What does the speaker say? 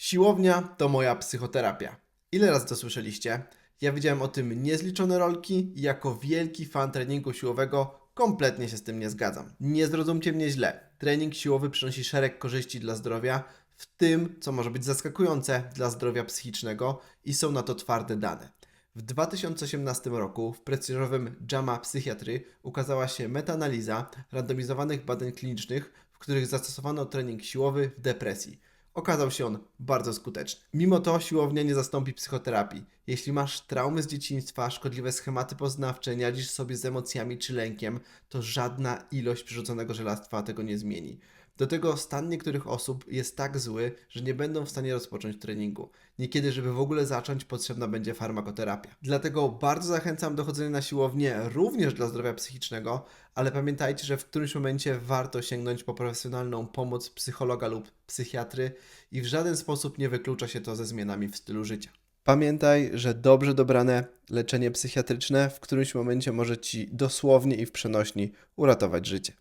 Siłownia to moja psychoterapia. Ile razy to słyszeliście? Ja widziałem o tym niezliczone rolki i jako wielki fan treningu siłowego kompletnie się z tym nie zgadzam. Nie zrozumcie mnie źle. Trening siłowy przynosi szereg korzyści dla zdrowia, w tym, co może być zaskakujące, dla zdrowia psychicznego i są na to twarde dane. W 2018 roku w prestiżowym JAMA Psychiatry ukazała się metaanaliza randomizowanych badań klinicznych, w których zastosowano trening siłowy w depresji. Okazał się on bardzo skuteczny. Mimo to siłownia nie zastąpi psychoterapii. Jeśli masz traumy z dzieciństwa, szkodliwe schematy poznawcze, nie radzisz sobie z emocjami czy lękiem, to żadna ilość przyrzuconego żelastwa tego nie zmieni. Do tego stan niektórych osób jest tak zły, że nie będą w stanie rozpocząć treningu. Niekiedy, żeby w ogóle zacząć, potrzebna będzie farmakoterapia. Dlatego bardzo zachęcam do chodzenia na siłownię również dla zdrowia psychicznego, ale pamiętajcie, że w którymś momencie warto sięgnąć po profesjonalną pomoc psychologa lub psychiatry i w żaden sposób nie wyklucza się to ze zmianami w stylu życia. Pamiętaj, że dobrze dobrane leczenie psychiatryczne w którymś momencie może Ci dosłownie i w przenośni uratować życie.